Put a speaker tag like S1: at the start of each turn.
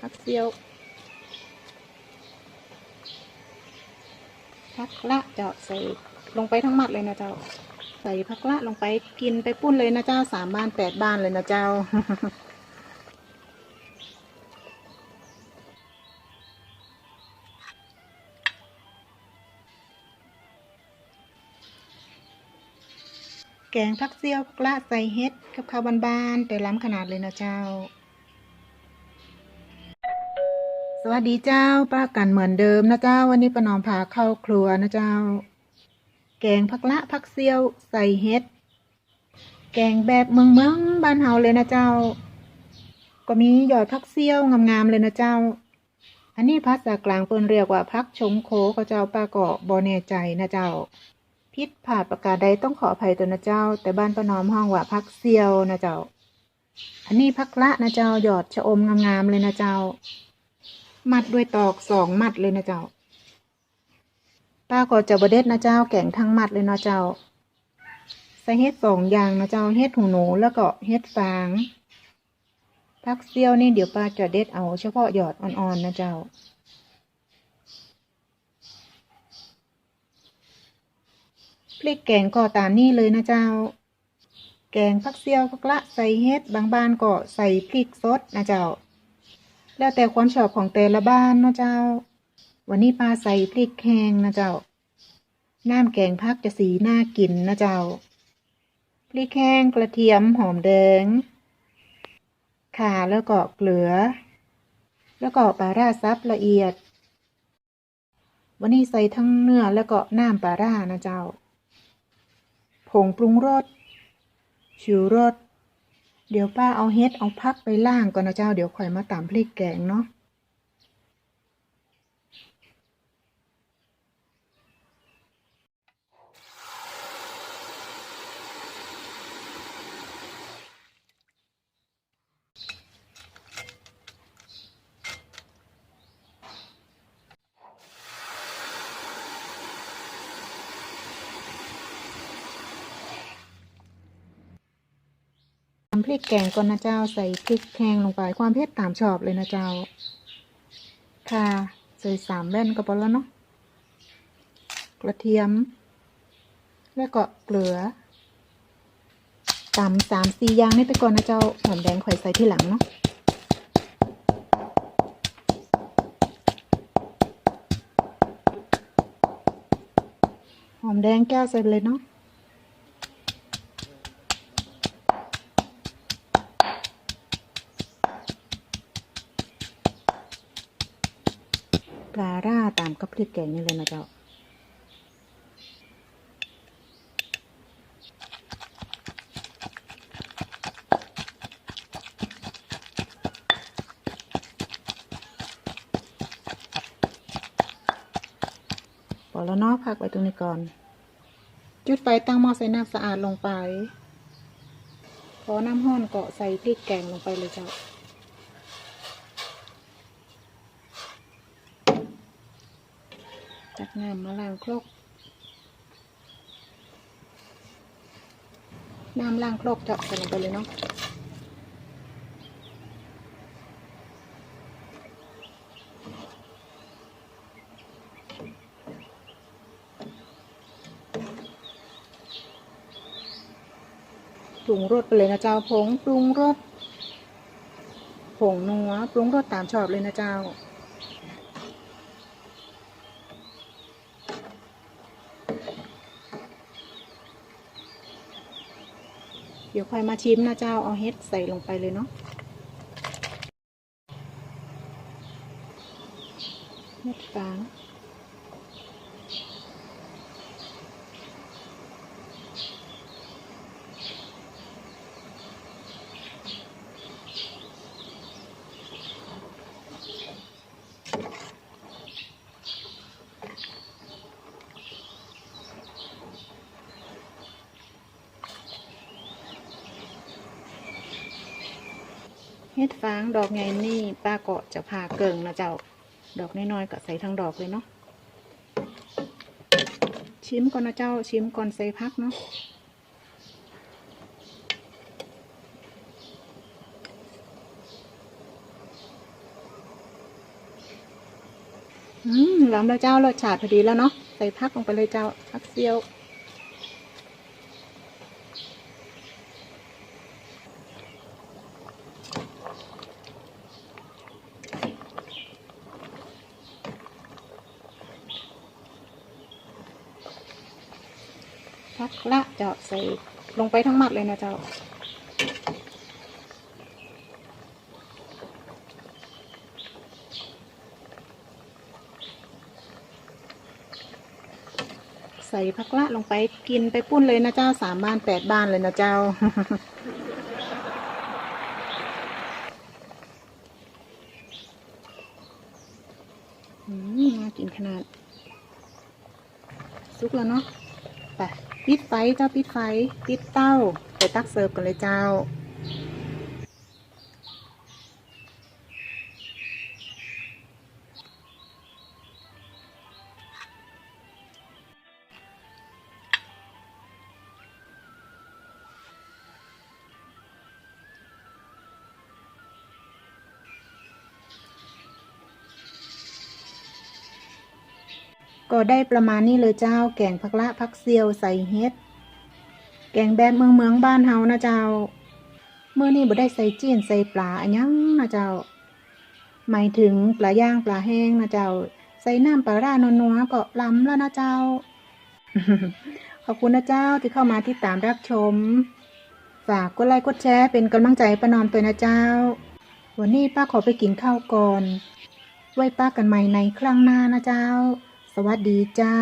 S1: พักเซียว พักละเจ้าใส่ลงไปทั้งหมัดเลยนะเจ้า ใส่พักละลงไปกินไปปุ้นเลยนะเจ้าสามบ้านแปดบ้านเลยนะเจ้าแกงพักเซียวพักละใส่เฮ็ดกับข้าวบานๆแต่ล้ำขนาดเลยนะเจ้า สวัสดีเจ้าป้ากันเหมือนเดิมนะเจ้าวันนี้ป้าน้อมพาเข้าครัวนะเจ้า แกงพักละพักเซียวใส่เฮ็ด แกงแบบเมืองเมืองบ้านเฮาเลยนะเจ้า ก็มีหยอดพักเซียวงามๆเลยนะเจ้า อันนี้ภาษากลางเปิ้นเรียกว่าพักชงโคเขาเจ้าป้าก็บ่แน่ใจนะเจ้า พิษผ่าประกาศใดต้องขออภัยตัวนะเจ้า แต่บ้านป้าน้อมห้องว่าพักเซียวนะเจ้า อันนี้พักละนะเจ้าหยอดชะอมงามๆเลยนะเจ้า มัดด้วยตอกสองมัดเลยนะเจ้า ป้าก็จะบเด็ดนะเจ้าแกงทั้งมัดเลยนะเจ้า ใส่เฮ็ดสองอย่างนะเจ้าเฮ็ดหูหนูแล้วก็เฮ็ดฟางพักเซี่ยวนี่เดี๋ยวป้าจะเด็ดเอาเฉพาะหยอดอ่อนๆนะเจ้าพริกแกงก็ตามนี่เลยนะเจ้า แกงผักเซี่ยวผักละใส่เฮ็ดบางบ้านก็ใส่พริกสดนะเจ้า แล้วแต่ความชอบของแต่ละบ้านเนาะเจ้า วันนี้ป้าใส่พริกแห้งนะเจ้า น้ำแกงพักจะสีน่ากินนะเจ้า พริกแห้งกระเทียมหอมแดงข่าแล้วก็เกลือ แล้วก็ปลาร่าซับละเอียด วันนี้ใส่ทั้งเนื้อแล้วก็น้ำปลาร่านะเจ้า ผงปรุงรสชูรส เดี๋ยวป้าเอาเฮ็ดเอาพักไปล่างก่อนนะเจ้า เดี๋ยวค่อยมาตำพริกแกงเนาะำพริกแกงก่อนนะเจ้าใส่พริกแห้งลงไปความเผ็ดตามชอบเลยนะเจ้า ค่ะใส่สามแว่นก็พอแล้วเนาะกระเทียม แล้วก็เกลือตำสามสี่อย่างนี่ไปก่อนนะเจ้าหอมแดงข่อยใส่ที่หลังเนาะหอมแดงแก้วใส่เลยเนาะ ปลาร่าตามกับพริกแกงนี่เลยนะเจ้าพอแล้วเนาะพักไว้ตรงนี้ก่อน จุดไฟตั้งหม้อใส่น้ำสะอาดลงไป พอน้ำห้อนเก็ใส่พริกแกงลงไปเลยเจ้า ตักน้ำมาล้างครกน้ำล้างครกจะใส่ลงไปเลยเนาะปรุงรสไปเลยนะเจ้าผงปรุงรสผงนัวปรุงรสตามชอบเลยนะเจ้า ดี๋ยวค่อยมาชิมนะเจ้าเอาเฮ็ดใส่ลงไปเลยเนาะเฮ็ดฟาง เฮ็ดฟางดอกไงนี่ป้าเก็จะพาเกิงนะเจ้า ดอกน้อยๆก็ใส่ทั้งดอกเลยเนาะชิมก่อนนะเจ้าชิมก่อนใส่พักเนาะอืมล้ำแล้วเจ้ารสชาติพอดีแล้วเนาะใส่ผักลงไปเลยเจ้าผักเซียว พักละเจ้าใส่ลงไปทั้งหมดเลยนะเจ้าใส่พักละลงไปกินไปปุ้นเลยนะเจ้าสามบ้านแปดบ้านเลยนะเจ้า อืมน่ากินขนาด ซุกแล้วเนาะไป ปิดไฟเจ้าปิดไฟ ปิดเต้า ไปตักเสิร์ฟกันเลยเจ้า ก็ได้ประมาณนี้เลยเจ้า แกงผักละผักเซียวใส่เฮ็ด แกงแบบเมืองเมืองบ้านเฮานะเจ้า เมื่อนี้บ่ได้ใส่จีนใส่ปลาอันยังนะเจ้า หมายถึงปลาย่างปลาแห้งนะเจ้า ใส่น้ำปลาร่านัวก็ล้ำแล้วนะเจ้า ขอบคุณนะเจ้าที่เข้ามาติดตามรับชม ฝากกดไลค์กดแชร์เป็นกำลังใจป้านอมตัวนะเจ้า วันนี้ป้าขอไปกินข้าวก่อน ไว้ป้ากันใหม่ในครั้งหน้านะเจ้า สวัสดีเจ้า